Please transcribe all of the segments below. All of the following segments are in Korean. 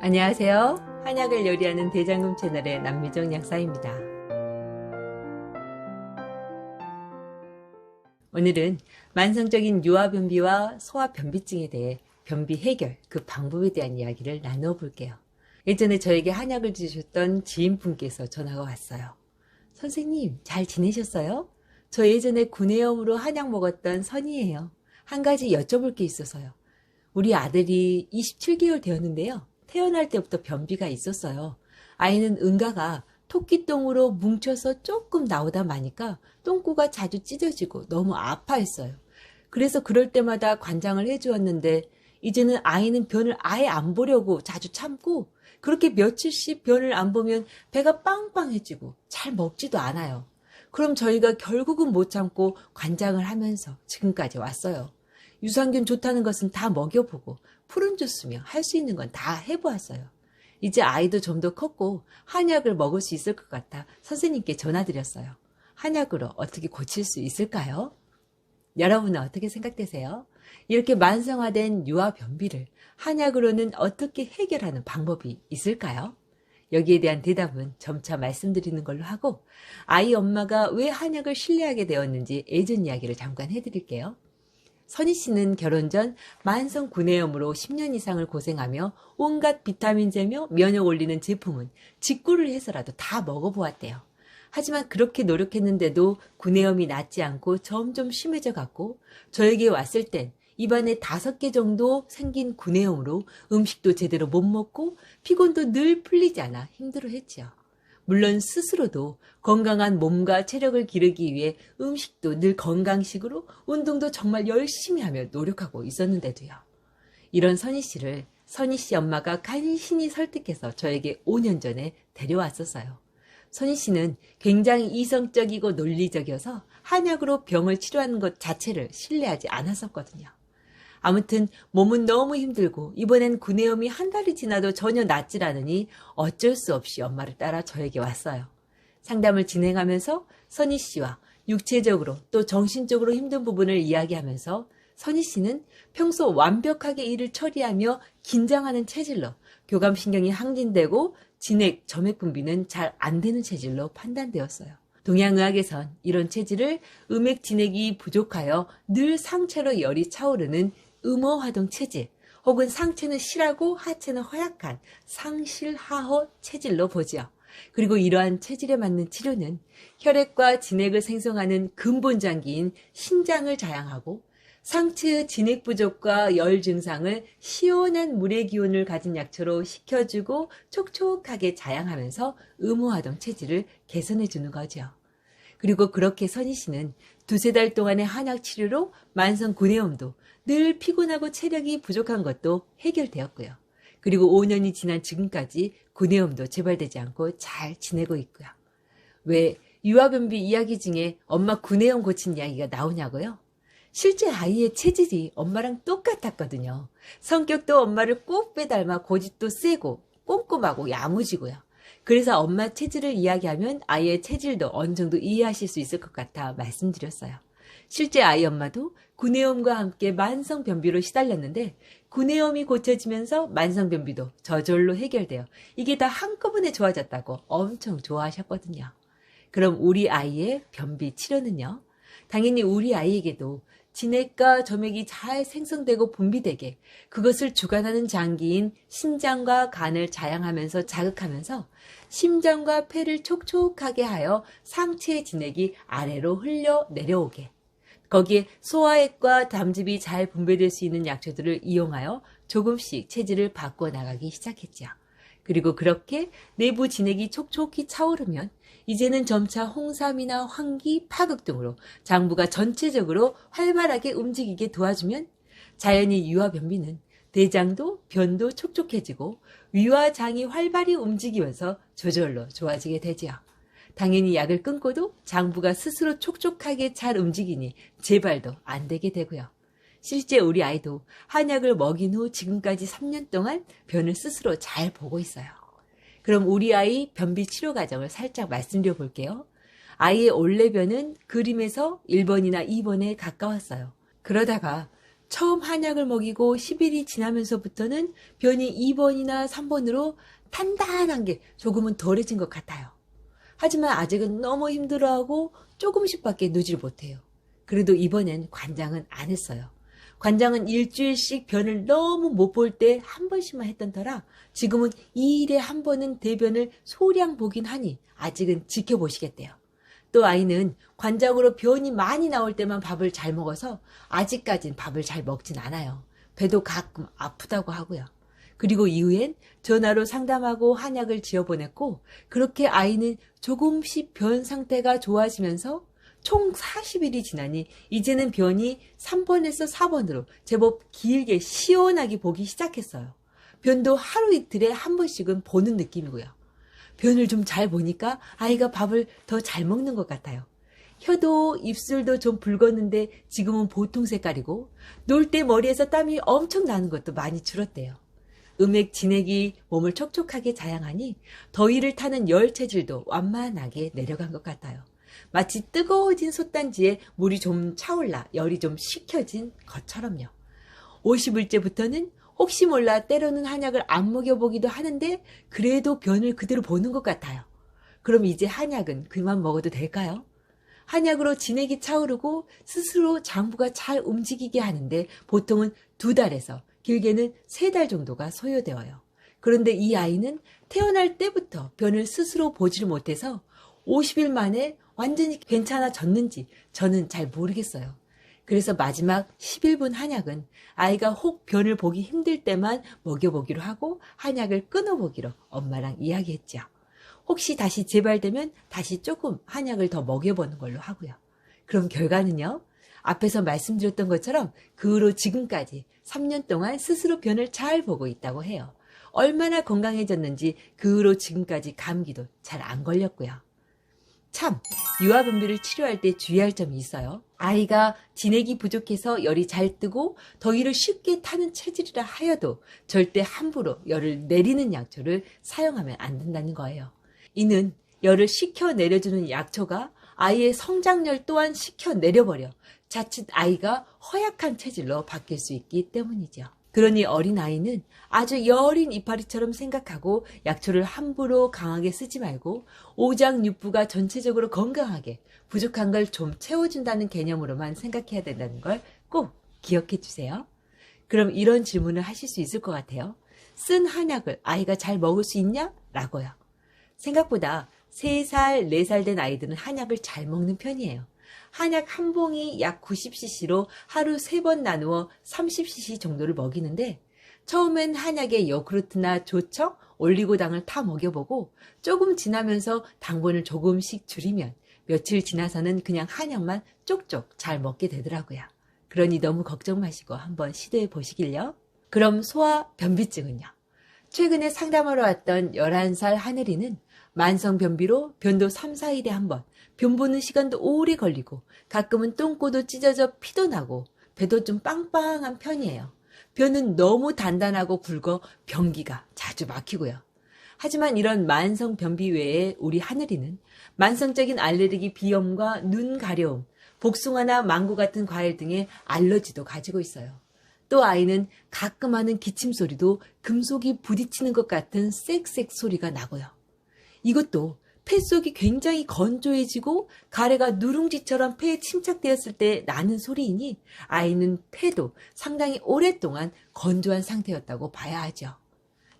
안녕하세요. 한약을 요리하는 대장금 채널의 남미정 약사입니다. 오늘은 만성적인 유아변비와 소아변비증에 대해 변비 해결, 그 방법에 대한 이야기를 나누어 볼게요. 예전에 저에게 한약을 주셨던 지인분께서 전화가 왔어요. 선생님, 잘 지내셨어요? 저 예전에 구내염으로 한약 먹었던 선이에요. 한 가지 여쭤볼 게 있어서요. 우리 아들이 27개월 되었는데요. 태어날 때부터 변비가 있었어요. 아이는 응가가 토끼똥으로 뭉쳐서 조금 나오다 마니까 똥꼬가 자주 찢어지고 너무 아파했어요. 그래서 그럴 때마다 관장을 해주었는데 이제는 아이는 변을 아예 안 보려고 자주 참고 그렇게 며칠씩 변을 안 보면 배가 빵빵해지고 잘 먹지도 않아요. 그럼 저희가 결국은 못 참고 관장을 하면서 지금까지 왔어요. 유산균 좋다는 것은 다 먹여보고 푸른 주스며 할 수 있는 건 다 해보았어요. 이제 아이도 좀 더 컸고 한약을 먹을 수 있을 것 같아 선생님께 전화드렸어요. 한약으로 어떻게 고칠 수 있을까요? 여러분은 어떻게 생각되세요? 이렇게 만성화된 유아 변비를 한약으로는 어떻게 해결하는 방법이 있을까요? 여기에 대한 대답은 점차 말씀드리는 걸로 하고 아이 엄마가 왜 한약을 신뢰하게 되었는지 예전 이야기를 잠깐 해드릴게요. 선희 씨는 결혼 전 만성 구내염으로 10년 이상을 고생하며 온갖 비타민제며 면역 올리는 제품은 직구를 해서라도 다 먹어보았대요. 하지만 그렇게 노력했는데도 구내염이 낫지 않고 점점 심해져 갔고 저에게 왔을 땐 입안에 다섯 개 정도 생긴 구내염으로 음식도 제대로 못 먹고 피곤도 늘 풀리지 않아 힘들어 했지요. 물론 스스로도 건강한 몸과 체력을 기르기 위해 음식도 늘 건강식으로 운동도 정말 열심히 하며 노력하고 있었는데도요. 이런 선희 씨를 선희 씨 엄마가 간신히 설득해서 저에게 5년 전에 데려왔었어요. 선희 씨는 굉장히 이성적이고 논리적이어서 한약으로 병을 치료하는 것 자체를 신뢰하지 않았었거든요. 아무튼 몸은 너무 힘들고 이번엔 구내염이 한 달이 지나도 전혀 낫질 않으니 어쩔 수 없이 엄마를 따라 저에게 왔어요. 상담을 진행하면서 선희 씨와 육체적으로 또 정신적으로 힘든 부분을 이야기하면서 선희 씨는 평소 완벽하게 일을 처리하며 긴장하는 체질로 교감신경이 항진되고 진액, 점액 분비는 잘 안 되는 체질로 판단되었어요. 동양의학에선 이런 체질을 음액 진액이 부족하여 늘 상체로 열이 차오르는 음어화동 체질 혹은 상체는 실하고 하체는 허약한 상실하허 체질로 보지요. 그리고 이러한 체질에 맞는 치료는 혈액과 진액을 생성하는 근본 장기인 신장을 자양하고 상체의 진액 부족과 열 증상을 시원한 물의 기운을 가진 약초로 식혀주고 촉촉하게 자양하면서 의무화동 체질을 개선해 주는 거죠. 그리고 그렇게 선희 씨는 두세 달 동안의 한약 치료로 만성 구내염도 늘 피곤하고 체력이 부족한 것도 해결되었고요. 그리고 5년이 지난 지금까지 구내염도 재발되지 않고 잘 지내고 있고요. 왜 유아변비 이야기 중에 엄마 구내염 고친 이야기가 나오냐고요? 실제 아이의 체질이 엄마랑 똑같았거든요. 성격도 엄마를 꼭 빼닮아 고집도 세고 꼼꼼하고 야무지고요. 그래서 엄마 체질을 이야기하면 아이의 체질도 어느 정도 이해하실 수 있을 것 같아 말씀드렸어요. 실제 아이 엄마도 구내염과 함께 만성 변비로 시달렸는데 구내염이 고쳐지면서 만성 변비도 저절로 해결되어 이게 다 한꺼번에 좋아졌다고 엄청 좋아하셨거든요. 그럼 우리 아이의 변비 치료는요? 당연히 우리 아이에게도 진액과 점액이 잘 생성되고 분비되게 그것을 주관하는 장기인 신장과 간을 자양하면서 자극하면서 심장과 폐를 촉촉하게 하여 상체의 진액이 아래로 흘려 내려오게 거기에 소화액과 담즙이 잘 분배될 수 있는 약초들을 이용하여 조금씩 체질을 바꿔 나가기 시작했지요. 그리고 그렇게 내부 진액이 촉촉히 차오르면 이제는 점차 홍삼이나 황기, 파극 등으로 장부가 전체적으로 활발하게 움직이게 도와주면 자연히 유아 변비는 대장도 변도 촉촉해지고 위와 장이 활발히 움직이면서 저절로 좋아지게 되지요. 당연히 약을 끊고도 장부가 스스로 촉촉하게 잘 움직이니 재발도 안 되게 되고요. 실제 우리 아이도 한약을 먹인 후 지금까지 3년 동안 변을 스스로 잘 보고 있어요. 그럼 우리 아이 변비 치료 과정을 살짝 말씀드려 볼게요. 아이의 올레 변은 그림에서 1번이나 2번에 가까웠어요. 그러다가 처음 한약을 먹이고 10일이 지나면서부터는 변이 2번이나 3번으로 단단한 게 조금은 덜해진 것 같아요. 하지만 아직은 너무 힘들어하고 조금씩밖에 누질 못해요. 그래도 이번엔 관장은 안 했어요. 관장은 일주일씩 변을 너무 못 볼 때 한 번씩만 했던 터라 지금은 2일에 한 번은 대변을 소량 보긴 하니 아직은 지켜보시겠대요. 또 아이는 관장으로 변이 많이 나올 때만 밥을 잘 먹어서 아직까진 밥을 잘 먹진 않아요. 배도 가끔 아프다고 하고요. 그리고 이후엔 전화로 상담하고 한약을 지어보냈고 그렇게 아이는 조금씩 변 상태가 좋아지면서 총 40일이 지나니 이제는 변이 3번에서 4번으로 제법 길게 시원하게 보기 시작했어요. 변도 하루 이틀에 한 번씩은 보는 느낌이고요. 변을 좀 잘 보니까 아이가 밥을 더 잘 먹는 것 같아요. 혀도 입술도 좀 붉었는데 지금은 보통 색깔이고 놀 때 머리에서 땀이 엄청 나는 것도 많이 줄었대요. 음액 진액이 몸을 촉촉하게 자양하니 더위를 타는 열 체질도 완만하게 내려간 것 같아요. 마치 뜨거워진 솥단지에 물이 좀 차올라 열이 좀 식혀진 것처럼요. 50일째부터는 혹시 몰라 때로는 한약을 안 먹여보기도 하는데 그래도 변을 그대로 보는 것 같아요. 그럼 이제 한약은 그만 먹어도 될까요? 한약으로 진액이 차오르고 스스로 장부가 잘 움직이게 하는데 보통은 두 달에서 길게는 세 달 정도가 소요되어요. 그런데 이 아이는 태어날 때부터 변을 스스로 보지를 못해서 50일 만에 완전히 괜찮아졌는지 저는 잘 모르겠어요. 그래서 마지막 11분 한약은 아이가 혹 변을 보기 힘들 때만 먹여보기로 하고 한약을 끊어보기로 엄마랑 이야기했죠. 혹시 다시 재발되면 다시 조금 한약을 더 먹여보는 걸로 하고요. 그럼 결과는요? 앞에서 말씀드렸던 것처럼 그 후로 지금까지 3년 동안 스스로 변을 잘 보고 있다고 해요. 얼마나 건강해졌는지 그 후로 지금까지 감기도 잘 안 걸렸고요. 참, 유아분비를 치료할 때 주의할 점이 있어요. 아이가 진액이 부족해서 열이 잘 뜨고 더위를 쉽게 타는 체질이라 하여도 절대 함부로 열을 내리는 약초를 사용하면 안 된다는 거예요. 이는 열을 식혀 내려주는 약초가 아이의 성장열 또한 식혀 내려버려 자칫 아이가 허약한 체질로 바뀔 수 있기 때문이죠. 그러니 어린아이는 아주 여린 이파리처럼 생각하고 약초를 함부로 강하게 쓰지 말고 오장육부가 전체적으로 건강하게 부족한 걸 좀 채워준다는 개념으로만 생각해야 된다는 걸 꼭 기억해 주세요. 그럼 이런 질문을 하실 수 있을 것 같아요. 쓴 한약을 아이가 잘 먹을 수 있냐? 라고요. 생각보다 3살, 4살 된 아이들은 한약을 잘 먹는 편이에요. 한약 한 봉이 약 90cc로 하루 3번 나누어 30cc 정도를 먹이는데 처음엔 한약에 요구르트나 조청, 올리고당을 타 먹여보고 조금 지나면서 당분을 조금씩 줄이면 며칠 지나서는 그냥 한약만 쪽쪽 잘 먹게 되더라고요. 그러니 너무 걱정 마시고 한번 시도해 보시길요. 그럼 소아 변비증은요? 최근에 상담하러 왔던 11살 하늘이는 만성 변비로 변도 3, 4일에 한 번, 변 보는 시간도 오래 걸리고 가끔은 똥꼬도 찢어져 피도 나고 배도 좀 빵빵한 편이에요. 변은 너무 단단하고 굵어 변기가 자주 막히고요. 하지만 이런 만성 변비 외에 우리 하늘이는 만성적인 알레르기 비염과 눈 가려움, 복숭아나 망고 같은 과일 등의 알러지도 가지고 있어요. 또 아이는 가끔 하는 기침 소리도 금속이 부딪히는 것 같은 쌕쌕 소리가 나고요. 이것도 폐 속이 굉장히 건조해지고 가래가 누룽지처럼 폐에 침착되었을 때 나는 소리이니 아이는 폐도 상당히 오랫동안 건조한 상태였다고 봐야 하죠.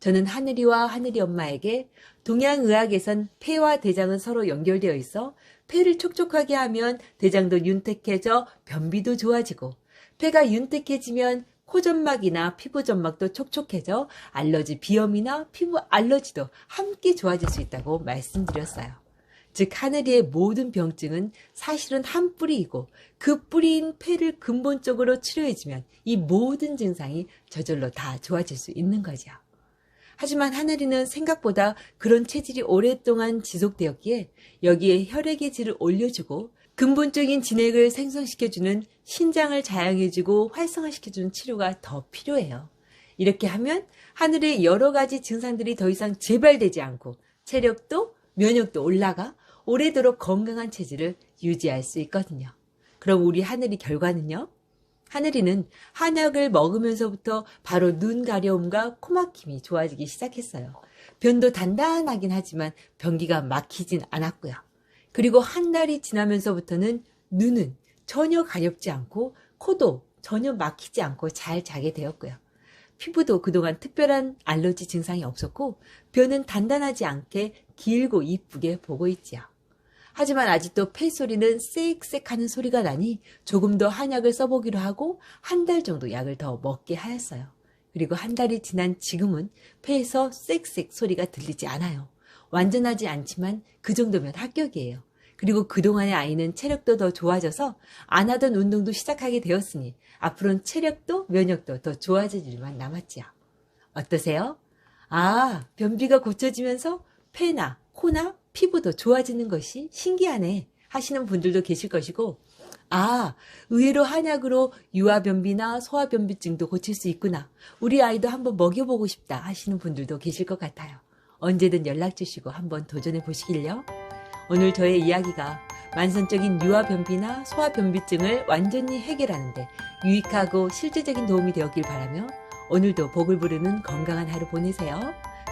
저는 하늘이와 하늘이 엄마에게 동양의학에선 폐와 대장은 서로 연결되어 있어 폐를 촉촉하게 하면 대장도 윤택해져 변비도 좋아지고 폐가 윤택해지면 코점막이나 피부 점막도 촉촉해져 알러지 비염이나 피부 알러지도 함께 좋아질 수 있다고 말씀드렸어요. 즉 하늘이의 모든 병증은 사실은 한 뿌리이고 그 뿌리인 폐를 근본적으로 치료해주면 이 모든 증상이 저절로 다 좋아질 수 있는 거죠. 하지만 하늘이는 생각보다 그런 체질이 오랫동안 지속되었기에 여기에 혈액의 질을 올려주고 근본적인 진액을 생성시켜주는 신장을 자양해주고 활성화시켜주는 치료가 더 필요해요. 이렇게 하면 하늘의 여러 가지 증상들이 더 이상 재발되지 않고 체력도 면역도 올라가 오래도록 건강한 체질을 유지할 수 있거든요. 그럼 우리 하늘이 결과는요? 하늘이는 한약을 먹으면서부터 바로 눈 가려움과 코막힘이 좋아지기 시작했어요. 변도 단단하긴 하지만 변기가 막히진 않았고요. 그리고 한 달이 지나면서부터는 눈은 전혀 가렵지 않고 코도 전혀 막히지 않고 잘 자게 되었고요. 피부도 그동안 특별한 알러지 증상이 없었고 변은 단단하지 않게 길고 이쁘게 보고 있지요. 하지만 아직도 폐 소리는 쌕쌕 하는 소리가 나니 조금 더 한약을 써보기로 하고 한 달 정도 약을 더 먹게 하였어요. 그리고 한 달이 지난 지금은 폐에서 쌕쌕 소리가 들리지 않아요. 완전하지 않지만 그 정도면 합격이에요. 그리고 그동안의 아이는 체력도 더 좋아져서 안 하던 운동도 시작하게 되었으니 앞으로는 체력도 면역도 더 좋아질 일만 남았지요. 어떠세요? 아, 변비가 고쳐지면서 폐나 코나 피부도 좋아지는 것이 신기하네 하시는 분들도 계실 것이고 아, 의외로 한약으로 유아변비나 소아변비증도 고칠 수 있구나. 우리 아이도 한번 먹여보고 싶다 하시는 분들도 계실 것 같아요. 언제든 연락 주시고 한번 도전해 보시길요. 오늘 저의 이야기가 만성적인 유아변비나 소아변비증을 완전히 해결하는데 유익하고 실질적인 도움이 되었길 바라며 오늘도 복을 부르는 건강한 하루 보내세요.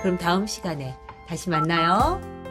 그럼 다음 시간에 다시 만나요.